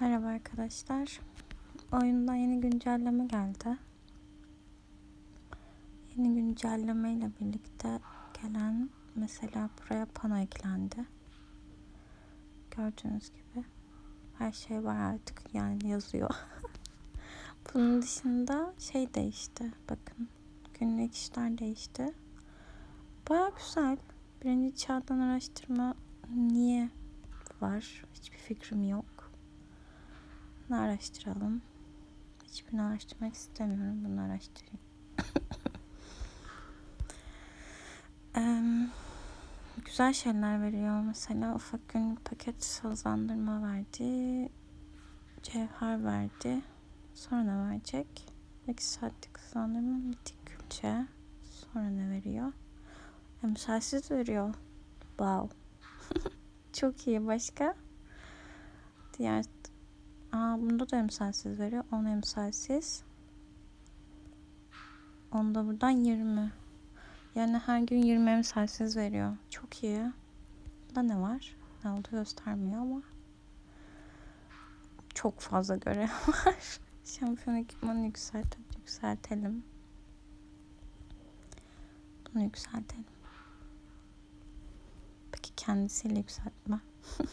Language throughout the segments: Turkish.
Merhaba arkadaşlar. Oyunda yeni güncelleme geldi. Yeni güncelleme ile birlikte gelen mesela buraya pano eklendi. Gördüğünüz gibi her şey var artık yani yazıyor. Bunun dışında şey değişti. Bakın günlük işler değişti. Baya güzel. Birinci çağdan araştırma niye var? Hiçbir fikrim yok. Bunu araştıralım. Hiçbirini araştırmak istemiyorum. Bunu araştırayım. Em, güzel şeyler veriyor. Mesela ufak günlük paket hızlandırma verdi. Cevher verdi. Sonra ne verecek? 2 saatlik hızlandırma, mitik külçe. Sonra ne veriyor? Emsalsiz veriyor. Wow. Çok iyi. Başka? Diğer Aa, bunda da emsalsiz veriyor. 10 emsalsiz. Onda buradan 20. Yani her gün 20 emsalsiz veriyor. Çok iyi. Bunda ne var? Ne oldu göstermiyor ama. Çok fazla görev var. Şampiyon ekipmanı yükselt yükseltelim. Bunu yükseltelim. Peki kendisiyle yükseltme.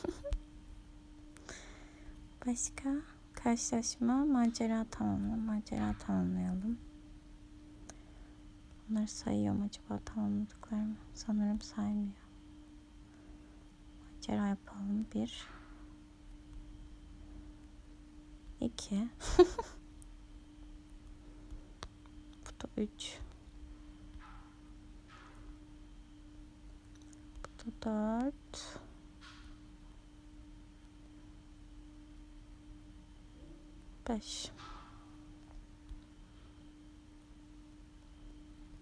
Başka? Karşılaşma, macera tamamla. Macera tamamlayalım. Bunları sayıyor mu acaba tamamladıklarımı? Sanırım saymıyor. Macera yapalım. Bir. İki. Bu da üç. Bu da dört. Beş.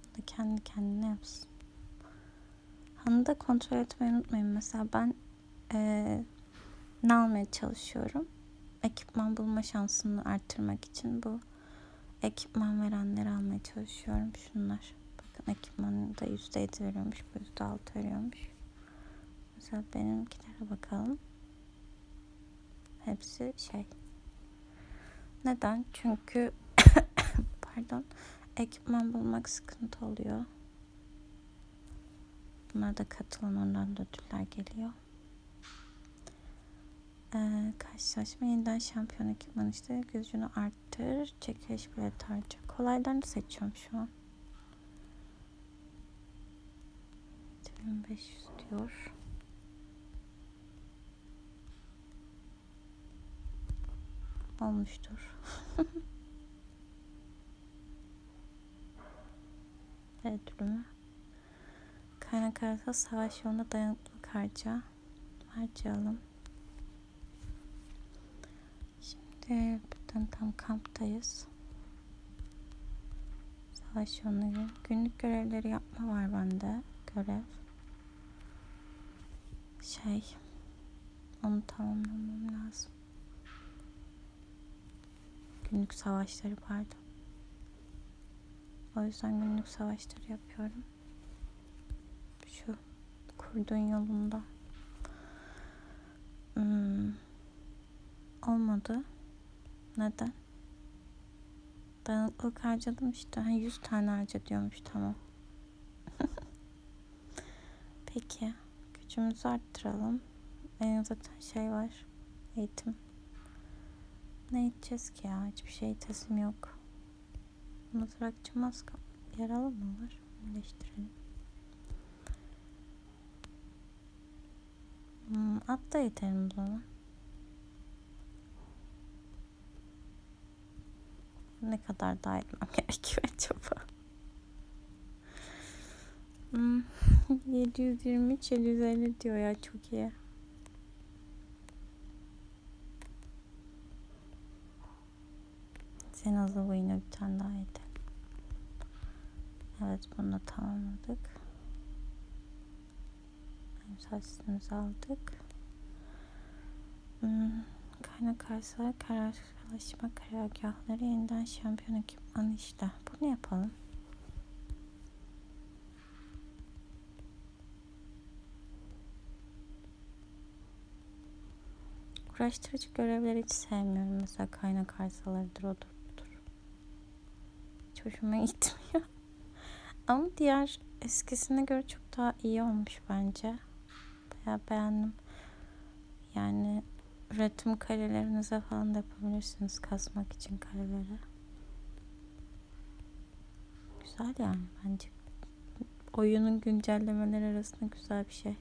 Bu da kendi kendine yapsın. Hanı da kontrol etmeyi unutmayın. Mesela ben eee ne almaya çalışıyorum? Ekipman bulma şansını arttırmak için bu ekipman verenleri almaya çalışıyorum. Şunlar. Bakın ekipmanı da %7 veriyormuş. Bu %6 veriyormuş. Mesela benimkilere bakalım. Hepsi şey. Neden? Çünkü pardon ekipman bulmak sıkıntı oluyor. Bunlara da katılın ondan da ödüller geliyor. Ee, karşılaşma yeniden şampiyon ekipman işte gücünü arttır. Çekiliş bilet harca. Kolaylarını seçiyorum şu an. 2500 diyor. Olmuştur. evet durumu. Kaynak arası savaş yolunda dayanıklılık harca. Harcayalım. Şimdi buradan tam kamptayız. Savaş yolları. Günlük görevleri yapma var bende. Görev. Şey. Onu tamamlamam lazım. Günlük savaşları pardon. O yüzden günlük savaşları yapıyorum. Şu kurduğun yolunda. Hmm. Olmadı. Neden? Dayanıklılık harcadım işte. Ha, 100 tane harca diyormuş tamam. Peki. Gücümüzü arttıralım. Benim zaten şey var. Eğitim. Ne edeceğiz ki ya? Hiçbir şey tesim yok. Mızrakçı maska. Yaralı mı var? Birleştirelim. Hmm, at da yetelim o zaman. Ne kadar daha etmem gerekiyor acaba? Hmm, 723 750 diyor ya çok iyi. Sen azı bu yine bir tane daha yeter. Evet bunu da tamamladık. Sistemimizi aldık. Hmm, kaynak arsa, kararlaşma karargahları yeniden şampiyon ekipmanı işte. Bunu yapalım. uğraştırıcı görevleri hiç sevmiyorum. Mesela kaynak arsalarıdır odur. Hiç hoşuma gitmiyor. Ama diğer eskisine göre çok daha iyi olmuş bence. Bayağı beğendim. Yani üretim karelerinize falan da yapabilirsiniz kasmak için kareleri. Güzel yani bence. Oyunun güncellemeleri arasında güzel bir şey.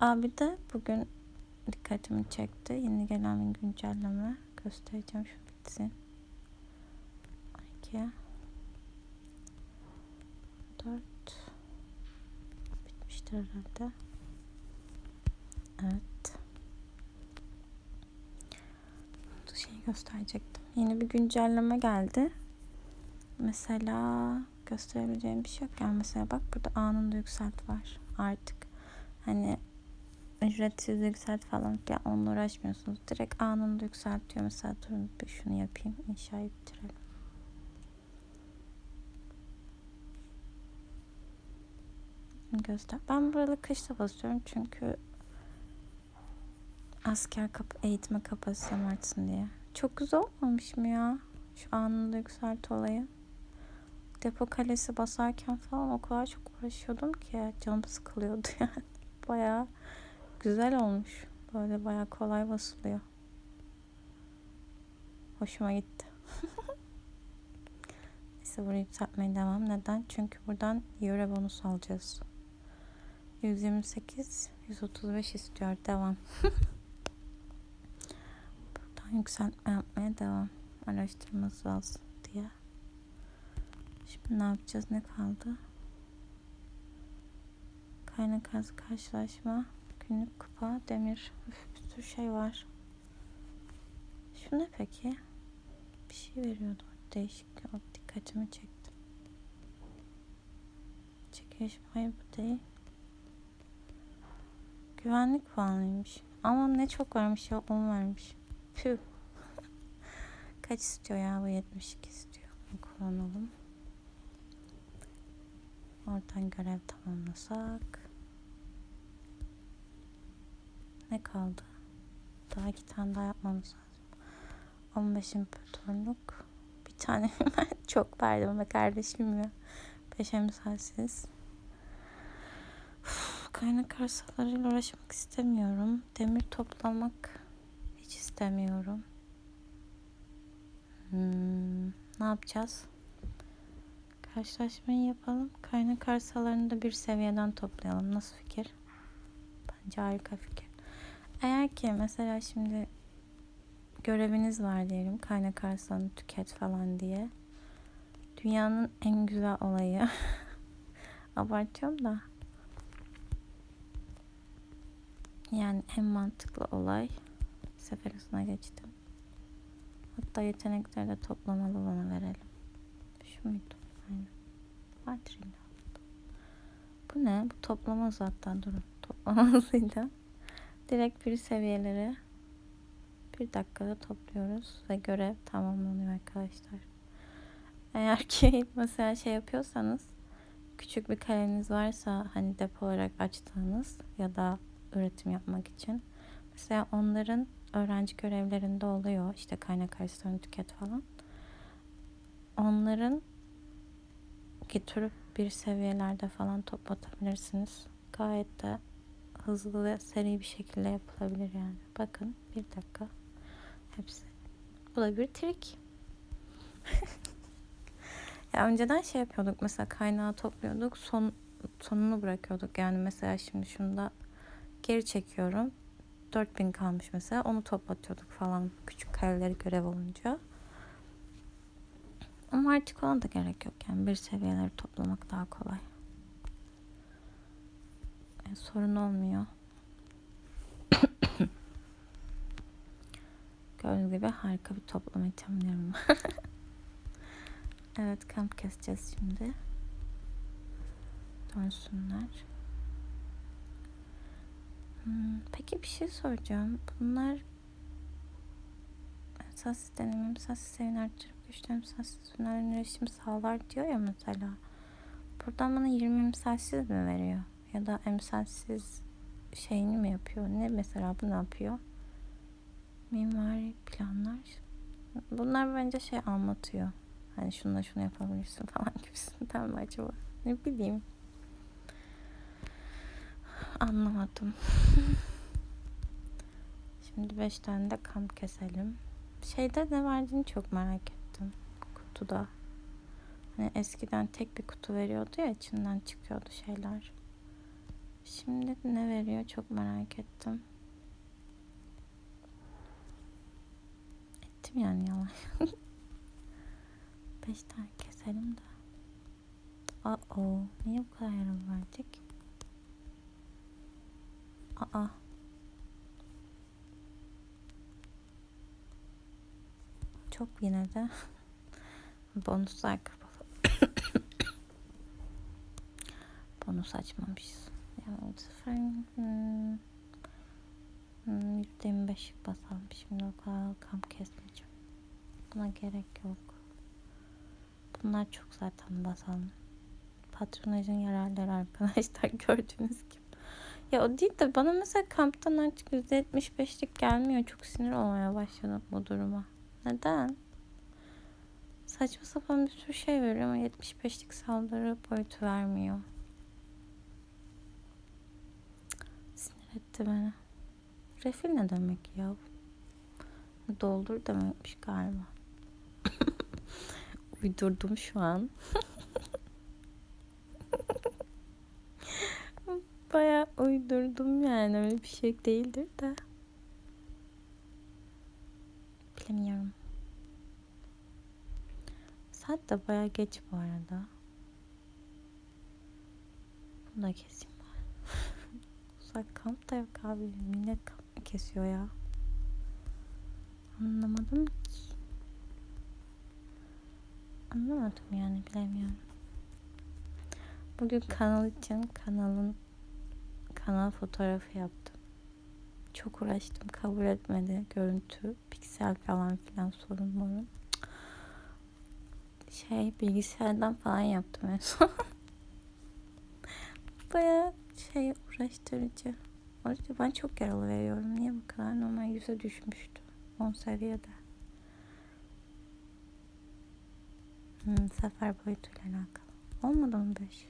Abi de bugün dikkatimi çekti. Yeni gelen bir güncelleme. Göstereceğim şu bitsin. 12 4 bitmiştir herhalde. Evet. Bu şeyi gösterecektim. Yeni bir güncelleme geldi. Mesela gösterebileceğim bir şey yok. Yani mesela bak burada anında yükselt var. Artık hani ücretsiz yükselt falan ya onunla uğraşmıyorsunuz. Direkt anında yükseltiyor. Mesela durun bir şunu yapayım. İnşayı bitirelim. Göster. Ben buralı kışta basıyorum çünkü asker kap eğitme kapasitem artsın diye. Çok güzel olmamış mı ya? Şu anında yükselt olayı. Depo kalesi basarken falan o kadar çok uğraşıyordum ki canım sıkılıyordu yani. Bayağı güzel olmuş. Böyle bayağı kolay basılıyor. Hoşuma gitti. Neyse burayı yükseltmeye devam. Neden? Çünkü buradan euro bonus alacağız. 128, 135 istiyor. Devam. buradan yükseltme yapmaya devam. Araştırması lazım diye. Şimdi ne yapacağız? Ne kaldı? Kaynak arası karşılaşma. Günlük kupa, demir. Üf, bir sürü şey var. Şu ne peki? Bir şey veriyordu. Değişik. Dikkatimi çekti. Çekiliş hayır bu değil. Güvenlik puanıymış. Ama ne çok varmış ya 10 vermiş. Püh. Kaç istiyor ya bu 72 istiyor. Kullanalım. Oradan görev tamamlasak. Ne kaldı? Daha iki tane daha yapmamız lazım. 15 imparatorluk. Bir tane çok verdim ama kardeşim ya. 5 emsalsiz. Kaynak arsalarıyla uğraşmak istemiyorum. Demir toplamak hiç istemiyorum. Hmm, ne yapacağız? Karşılaşmayı yapalım. Kaynak arsalarını da bir seviyeden toplayalım. Nasıl fikir? Bence harika fikir. Eğer ki mesela şimdi göreviniz var diyelim. Kaynak arsalarını tüket falan diye. Dünyanın en güzel olayı. Abartıyorum da. Yani en mantıklı olay. Sefer hızına geçtim. Hatta yetenekleri de toplamalı bana verelim. Şu muydu? Aynen. Vardır illa. Bu ne? Bu toplama zaten durun. Toplamasıyla. Direkt bir seviyeleri bir dakikada topluyoruz ve görev tamamlanıyor arkadaşlar. Eğer ki mesela şey yapıyorsanız küçük bir kaleniz varsa hani depo olarak açtığınız ya da üretim yapmak için mesela onların öğrenci görevlerinde oluyor işte kaynak arasını tüket falan. Onların getirip bir seviyelerde falan toplatabilirsiniz. Gayet de hızlı ve seri bir şekilde yapılabilir yani. Bakın bir dakika. Hepsi. Bu da bir trik. ya önceden şey yapıyorduk mesela kaynağı topluyorduk son sonunu bırakıyorduk. Yani mesela şimdi şunda geri çekiyorum. 4000 kalmış mesela onu toplatıyorduk falan küçük kareleri görev olunca. Ama artık ona da gerek yok yani bir seviyeleri toplamak daha kolay. Yani sorun olmuyor. Gördüğünüz gibi harika bir toplama itemlerim var. evet kamp keseceğiz şimdi. Dönsünler. Hmm, peki bir şey soracağım. Bunlar esas sistemim, esas sistemini arttırıp güçlerim, esas sistemlerin erişim sağlar diyor ya mesela. Buradan bana 20 emsalsiz mi veriyor? Ya da emsalsiz şeyini mi yapıyor? Ne mesela bu ne yapıyor? Mimari planlar. Bunlar bence şey anlatıyor. Hani şununla şunu yapabilirsin falan gibisinden mi acaba? Ne bileyim. Anlamadım. Şimdi beş tane de kamp keselim. Şeyde ne verdiğini çok merak ettim. Kutuda. Hani eskiden tek bir kutu veriyordu ya içinden çıkıyordu şeyler. Şimdi ne veriyor çok merak ettim. Ettim yani yalan. Beş tane keselim de. Aa, niye bu kadar yaralı verdik? Aa. Çok yine de bonuslar kapalı. Bonus açmamışız. Ya bu sefer hmm, hmm, %25 basalım. Şimdi o kadar kesmeyeceğim. Buna gerek yok. Bunlar çok zaten basalım. Patronajın yararları arkadaşlar gördüğünüz gibi. Ya o değil de bana mesela kamptan artık %75'lik gelmiyor. Çok sinir olmaya başladım bu duruma. Neden? Saçma sapan bir sürü şey veriyor ama 75'lik saldırı boyutu vermiyor. Sinir etti beni. Refil ne demek ya? Doldur demekmiş galiba. Uydurdum şu an. Baya uydurdum yani öyle bir şey değildir de. Bilemiyorum. Saat de baya geç bu arada. Bunu da keseyim bari. Uzak kamp da yok abi. Millet kamp mı kesiyor ya? Anlamadım ki. Anlamadım yani bilemiyorum. Bugün kanal için kanalın kanal fotoğrafı yaptım. Çok uğraştım kabul etmedi görüntü piksel falan filan sorun morun. Şey bilgisayardan falan yaptım en son. Baya şey uğraştırıcı. O yüzden ben çok yaralı veriyorum. Niye bu kadar? Normal yüze düşmüştü. 10 seviyede. Hmm, sefer boyutuyla alakalı. Olmadı mı 5?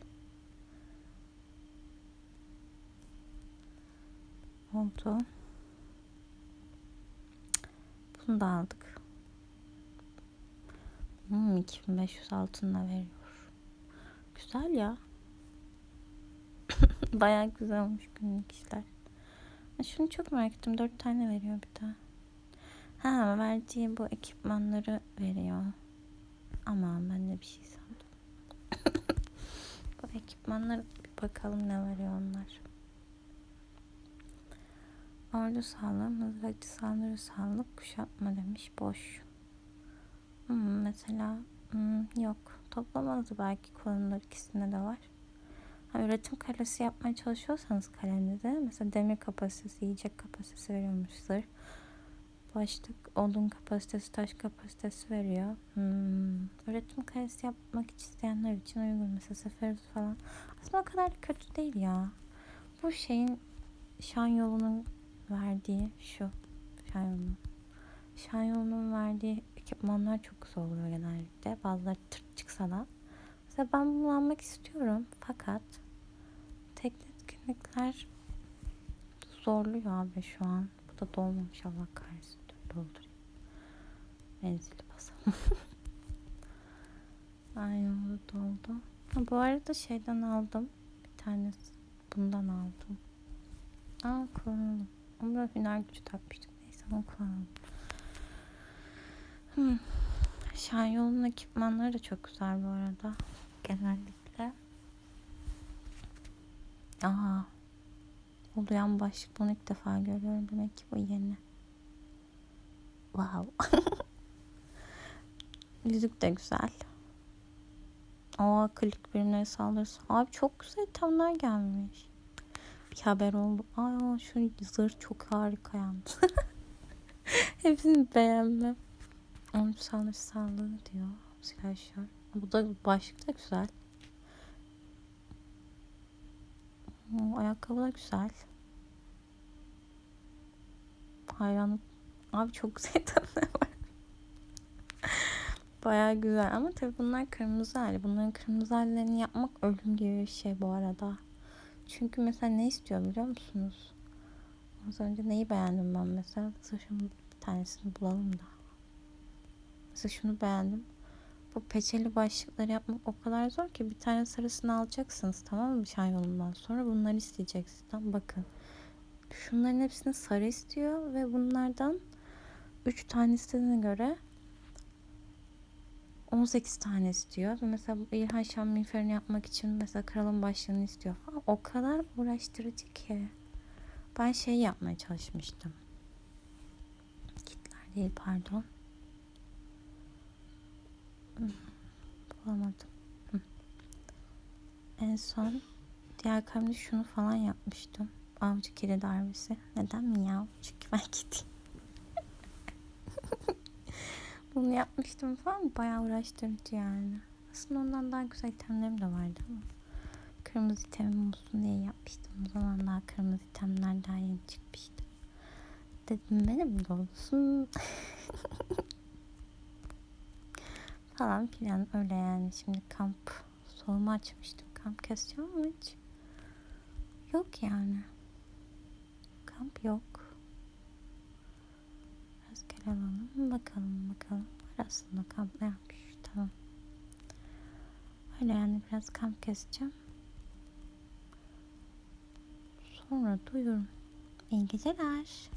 Oldu. Bunu da aldık. Hmm, 2500 altınla veriyor. Güzel ya. Bayağı güzel olmuş günlük işler. Şunu çok merak ettim. Dört tane veriyor bir daha. Ha verdiği bu ekipmanları veriyor. Ama ben de bir şey sandım. bu ekipmanlara bir bakalım ne veriyor onlar. Ordu sağlığı, mızrakçı saldırı sağlık, kuşatma demiş. Boş. Hmm, mesela hmm, yok. Toplamazdı belki konumlar ikisinde de var. Ha, üretim kalesi yapmaya çalışıyorsanız kalemde mesela demir kapasitesi, yiyecek kapasitesi veriyormuş. Başlık odun kapasitesi, taş kapasitesi veriyor. Hmm. Üretim kalesi yapmak isteyenler için uygun. Mesela seferus falan. Aslında o kadar kötü değil ya. Bu şeyin şan yolunun verdiği şu. Şan yolunun verdiği ekipmanlar çok güzel oluyor genellikle. Bazıları tırt çıksa da. Mesela ben bunu almak istiyorum. Fakat teknik etkinlikler zorluyor abi şu an. Bu da dolmamış Allah kahretsin. Dur doldurayım. Menzili basalım. Aynen doldu. Ha, bu arada şeyden aldım. Bir tanesi bundan aldım. Aa kullanalım. Onu da hüner gücü takmıştık. Neyse onu kullanalım. Hmm. Şanyol'un ekipmanları da çok güzel bu arada. Genellikle. Aha. Oluyan başlık bunu ilk defa görüyorum. Demek ki bu yeni. Wow. Yüzük de güzel. Aa klik birimleri saldırısı. Abi çok güzel itemler gelmiş. Bir haber oldu. Aa şu zırh çok harika yalnız. Hepsini beğenmem. Onun saldırısı sağlığı diyor. Silahşör. Bu da başlık da güzel. Ayakkabı da güzel. Hayranlık Abi çok güzel tadları var. Baya güzel ama tabii bunlar kırmızı hali. Bunların kırmızı hallerini yapmak ölüm gibi bir şey bu arada. Çünkü mesela ne istiyor biliyor musunuz? Az önce neyi beğendim ben mesela? Mesela şunun bir tanesini bulalım da. Mesela şunu beğendim. Bu peçeli başlıkları yapmak o kadar zor ki bir tane sarısını alacaksınız tamam mı çay yolundan sonra bunları isteyeceksiniz. Tamam bakın. Şunların hepsini sarı istiyor ve bunlardan 3 tane istediğine göre 18 tane istiyor. Mesela bu İlhan Şam yapmak için mesela kralın başlığını istiyor falan. O kadar uğraştırıcı ki. Ben şey yapmaya çalışmıştım. Kitler değil pardon. Hmm, Bulamadım. Hı. En son diğer kalemde şunu falan yapmıştım. Avcı kedi darbesi. Neden mi ya? Çünkü ben gideyim. Bunu yapmıştım falan. Bayağı uğraştırıcı yani. Aslında ondan daha güzel itemlerim de vardı ama. Kırmızı itemim olsun diye yapmıştım. O zaman daha kırmızı itemler daha yeni çıkmıştı. Dedim benim de olsun. falan filan öyle yani. Şimdi kamp soğuma açmıştım. Kamp keseceğim ama hiç yok yani. Kamp yok. Gel alalım. Bakalım bakalım. Var aslında kamp ne yapmış. Tamam. Öyle yani biraz kamp keseceğim. Sonra duyurum. İyi geceler.